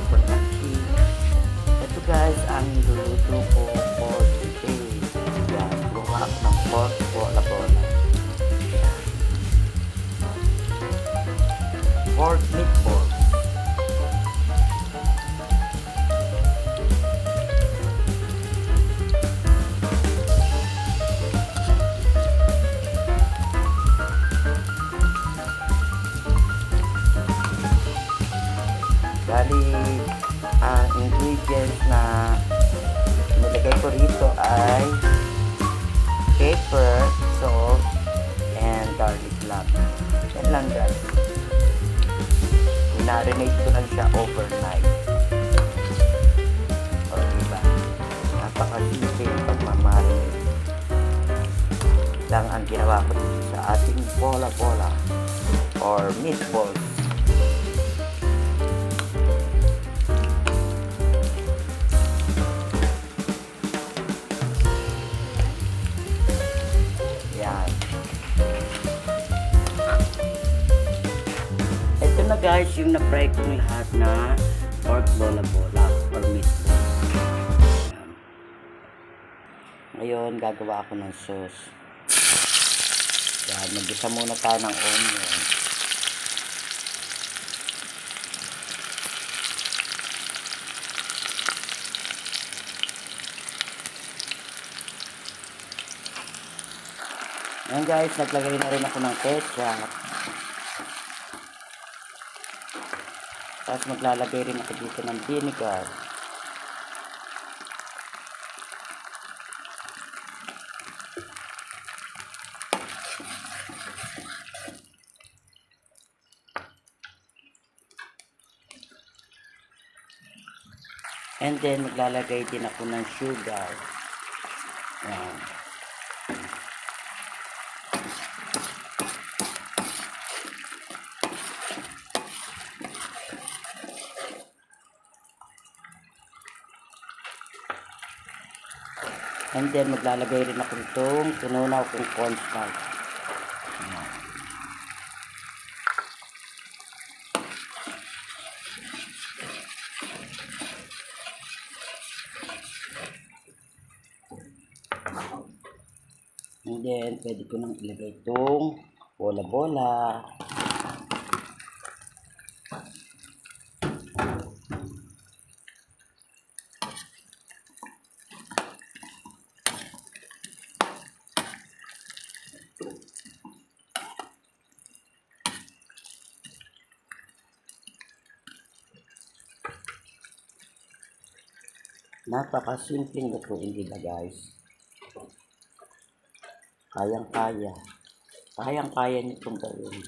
On watching. Ito guys, ang luluto ko for today. Yan, buka ako ng pork bola-bola. Pork meatballs. Bali, ingredients na nilagay ko rito ay pepper, salt, and garlic lang. Yan lang guys. Minarinate ko lang siya overnight. O diba? Napakasimple yung pagmamarinate. Lang ang ginawa ko dito sa ating bola-bola or meatballs. Guys, yung na-fry kong lahat na pork bola-bola or meatball. Ngayon, gagawa ako ng sauce. Yan, mag-isa muna tayo ng onion. Ayan guys, naglagay na rin ako ng ketchup. Tapos maglalagay rin ako dito ng vinegar. And then maglalagay din ako ng sugar. Ayan. And then maglalagay rin ako nitong tununaw kong cornstarch. And then, pwede ko nang ilagay itong bola-bola. Napakasimpleng lutuin nila guys. Kayang-kaya. Kayang-kaya niyo itong gawin.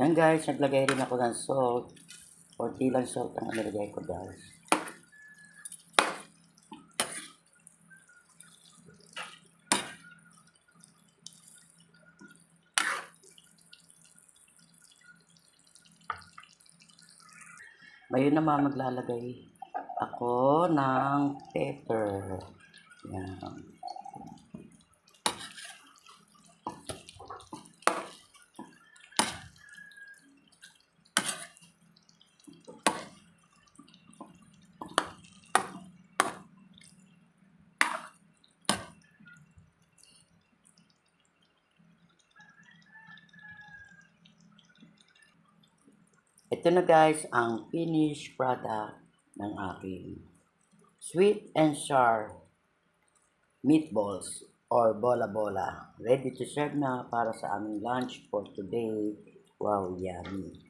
Yan guys, naglagay rin ako ng salt. Kunti lang salt ang nilagay ko guys. Ngayon naman maglalagay ako ng pepper. Yan. Ito na guys ang finished product ng aking sweet and sour meatballs or bola-bola. Ready to serve na para sa aming lunch for today. Wow, yummy.